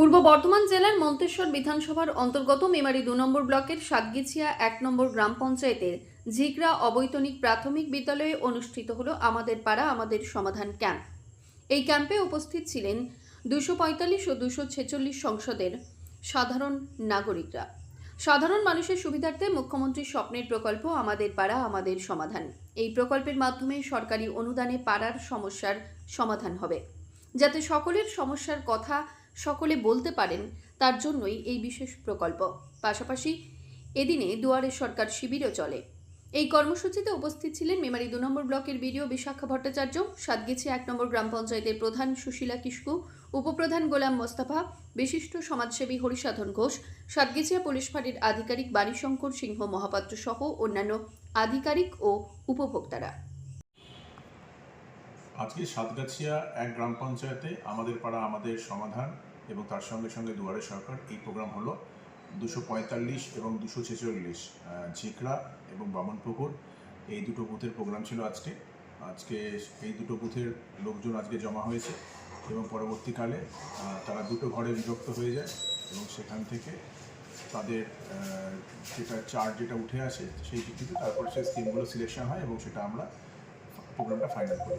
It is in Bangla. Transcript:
পূর্ব বর্ধমান জেলার মন্তেশ্বর বিধানসভার অন্তর্গত মেমারি দু নম্বর ব্লকের সাতগিছিয়া এক নম্বর গ্রাম পঞ্চায়েতের ঝিকরা অবৈতনিক প্রাথমিক বিদ্যালয়ে অনুষ্ঠিত হলো আমাদের পাড়া, আমাদের সমাধান ক্যাম্প। এই ক্যাম্পে উপস্থিত ছিলেন দুশো পঁয়তাল্লিশ ও দুশো ছেচল্লিশ সংসদের সাধারণ নাগরিকরা। সাধারণ মানুষের সুবিধার্থে মুখ্যমন্ত্রীর স্বপ্নের প্রকল্প আমাদের পাড়া, আমাদের সমাধান। এই প্রকল্পের মাধ্যমে সরকারি অনুদানে পাড়ার সমস্যার সমাধান হবে। যাতে সকলের সমস্যার কথা সকলে বলতে পারেন তার জন্যই এই বিশেষ প্রকল্প। পাশাপাশি এদিনে দুয়ারে সরকার শিবিরও চলে। এই কর্মসূচিতে উপস্থিত ছিলেন মেমারি দু নম্বর ব্লকের বিডিও বিশাখা ভট্টাচার্য, সাতগেছি এক নম্বর গ্রাম পঞ্চায়েতের প্রধান সুশীলা কিস্কু উপপ্রধান গোলাম মোস্তফা, বিশিষ্ট সমাজসেবী হরিসাধন ঘোষ, সাতগেছিয়া পুলিশ ফাঁড়ির আধিকারিক বাণীশঙ্কর সিংহ মহাপাত্র সহ অন্যান্য আধিকারিক ও উপভোক্তারা। আজকে সাতগাছিয়া এক গ্রাম পঞ্চায়েতে আমাদের পাড়া আমাদের সমাধান এবং তার সঙ্গে সঙ্গে দুয়ারে সরকার, এই প্রোগ্রাম হলো দুশো পঁয়তাল্লিশ এবং দুশো ছেচল্লিশ ঝিকড়া এবং বামনপুকুর। এই দুটো বুথের প্রোগ্রাম ছিল আজকে। আজকে এই দুটো বুথের লোকজন আজকে জমা হয়েছে এবং পরবর্তীকালে তারা দুটো ঘরে বিভক্ত হয়ে যায় এবং সেখান থেকে তাদের যেটা চার্ট যেটা উঠে আসে সেই ভিত্তিতে তারপর সেই স্কিমগুলো সিলেকশন হয় এবং সেটা আমরা প্রোগ্রামটা ফাইনাল করি।